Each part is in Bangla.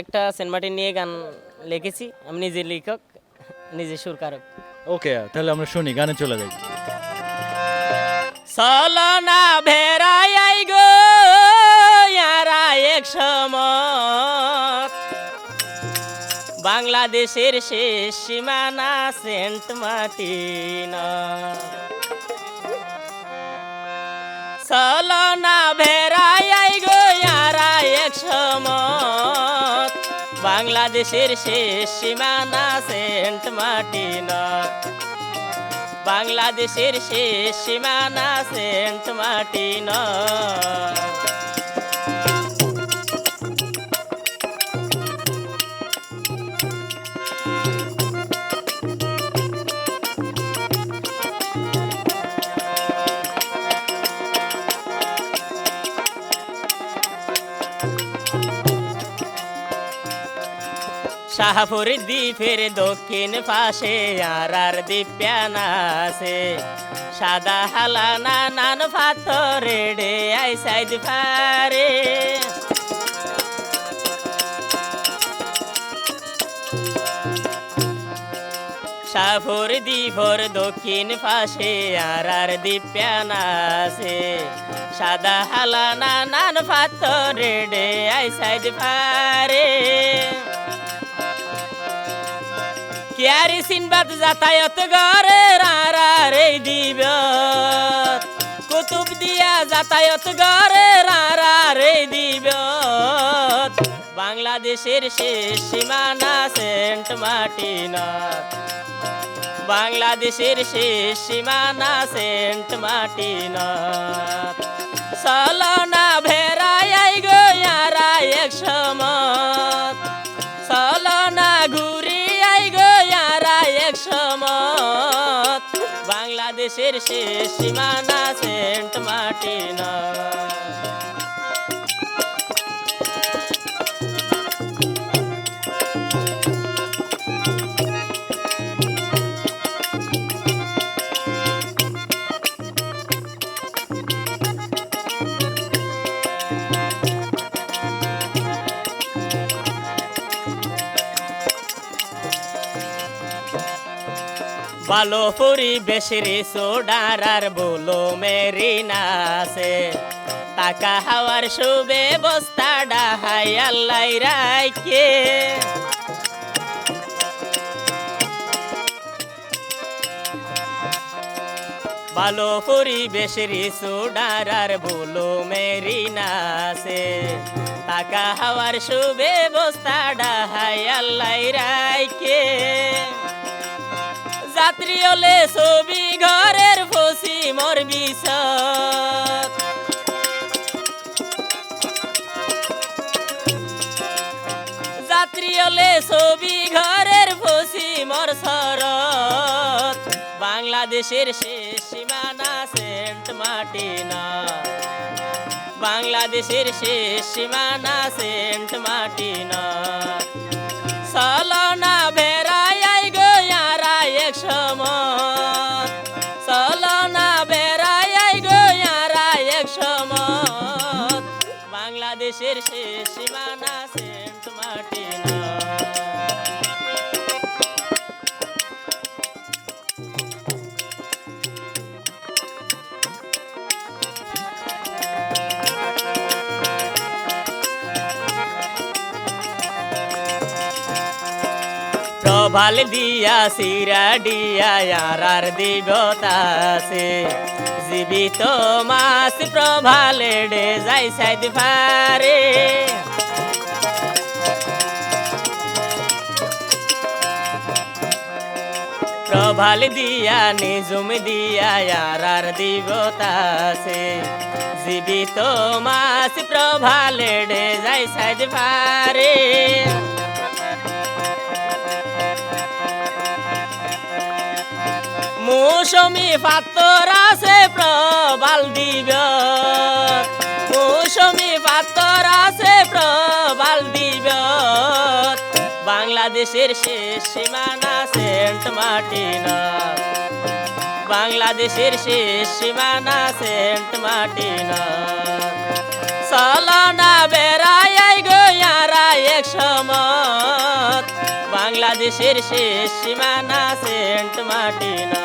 আরেকটা সেন্ট মার্টিন নিয়ে গান লিখেছি। আমি নিজে লেখক নিজে সুরকারক। ওকে তাহলে আমরা শুনি গানে চলে যাই। সলনা ভেড়াই আই গো ইয়ারা এক সমত বাংলাদেশের শেষ সীমানা সেন্ট মার্টিন। সলনা ভেড়াই আই গো ইয়ারা এক সমত বাংলাদেশের শেষ সীমানা সেন্ট মার্টিন। বাংলাদেশের শেষ সীমানা সেন্ট মার্টিন। শাহপুর দ্বীপের দক্ষিণ পাশে আর আর দ্বীপ্যানা আছে। সাদা হালানা নান পাথরে রে আই সাইড ফারে শাহপুর দ্বীপর দক্ষিণ পাশে আর আর দ্বীপ্যানা আছে। সাদা হালানা নান পাথরে রে আই সাইড ফারে সিনবাদ যাতায়াত গরে রে দিব। কুতুব দিয়া যাতায়াত গরে রে দিব। বাংলাদেশের শেষ সীমানা সেন্ট মার্টিন। বাংলাদেশের শেষ সীমানা সেন্ট মার্টিন। সলনা আই গো এক সমত শেষ সীমানা সেন্ট মার্টিন ভালো পরিবেশের সোডারার বলো মেরি নাসে টাকা হাওয়ার সুব্যবস্থা ডাহাই আল্লাহ রাইকে। ভালো পরিবেশের সোডারার বলো মেরি নাসে টাকা হাওয়ার সুব্যবস্থা ডাহাই আল্লাহ রাইকে। যাত্রী হলে ছবি ঘরের ফসি মোর বিষত যাত্রী হলে ছবি ঘরের ফসি মোর শরৎ। বাংলাদেশের শেষ সীমানা সেন্ট মার্টিনা। বাংলাদেশের শেষ সীমানা সেন্ট মার্টিনা। বাংলাদেশের শেষ সীমানা সেন্ট মার্টিনা। প্রভাল দিয়া সিরা দিয়া আর দিবতাসে জীবিত মাস প্রভালে ডে যাই সাইদ ফারে। প্রভাল দিয়া নিজুম দিয়া আর দিবতাসে জীবিত মাস প্রভালে ডে যাই সাইদ ফারে। মৌসুমি পাত্তর আছে প্রবাল দিব মৌসুমি পাত্তর আছে প্রবাল দিব বাংলাদেশের শেষ সীমানা সেন্ট মার্টিন। বাংলাদেশের শেষ সীমানা সেন্ট মার্টিনা। চলনা বেড়াই গো ইয়ারা এক সমত বাংলাদেশের শেষ সীমানা সেন্ট মার্টিনা।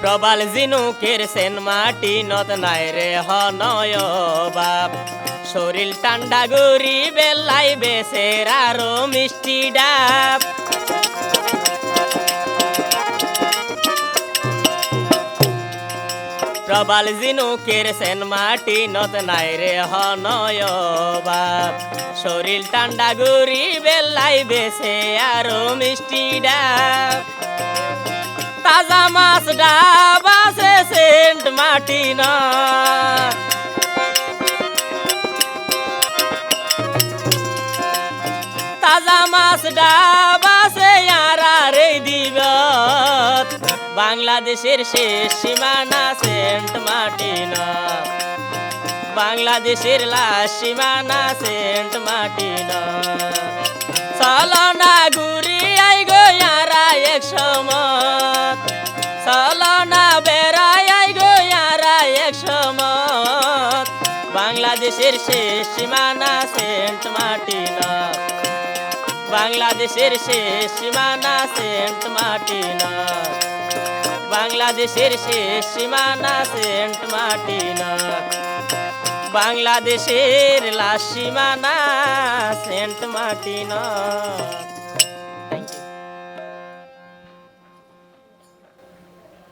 প্রবাল জিনুকের সেন মাটি নত নাই রে হনয় বাপ। শরীর ঠান্ডা গরি বেলাই বেসের আরও মিষ্টি ডাব। প্রবাল জিনুকের সেন মাটি নত নাই রে হনয় শরীর ঠান্ডা গরি বেলাই বেসে আরও মিষ্টি ডাব। তাজা মাছ ডাব আছে সেন্ট মাটি না তাজা মাছ ডাব আছে ইয়ারা রে দিবত বাংলাদেশের শেষ সীমানা সেন্ট মাটি না বাংলাদেশের লাশ সীমানা সেন্ট মাটি না চলনা ঘুরি আই গো ইয়ারা এক সমত চলনা বেড়াই আই গো ইয়ারা এক সমত বাংলাদেশের শেষ সীমানা সেন্ট মাটি না বাংলাদেশের শেষ সীমানা সেন্ট মাটি না বাংলাদেশের শেষ সীমানা সেন্ট মাটি না বাংলাদেশের লাশ সীমানা সেন্ট মাটি না Thank you.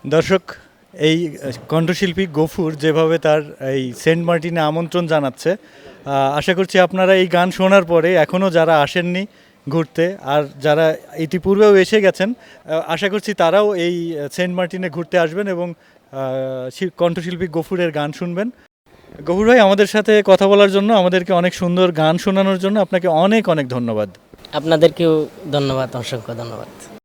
দর্শক, এই কণ্ঠশিল্পী গফুর যেভাবে তার এই সেন্ট মার্টিনে আমন্ত্রণ জানাচ্ছে আশা করছি আপনারা এই গান শোনার পরে এখনও যারা আসেননি ঘুরতে। আর যারা ইতিপূর্বেও এসে গেছেন আশা করছি তারাও এই সেন্ট মার্টিনে ঘুরতে আসবেন এবং কণ্ঠশিল্পী গফুরের গান শুনবেন। গফুর ভাই, আমাদের সাথে কথা বলার জন্য, আমাদেরকে অনেক সুন্দর গান শোনানোর জন্য আপনাকে অনেক অনেক ধন্যবাদ। আপনাদেরকেও ধন্যবাদ, অসংখ্য ধন্যবাদ।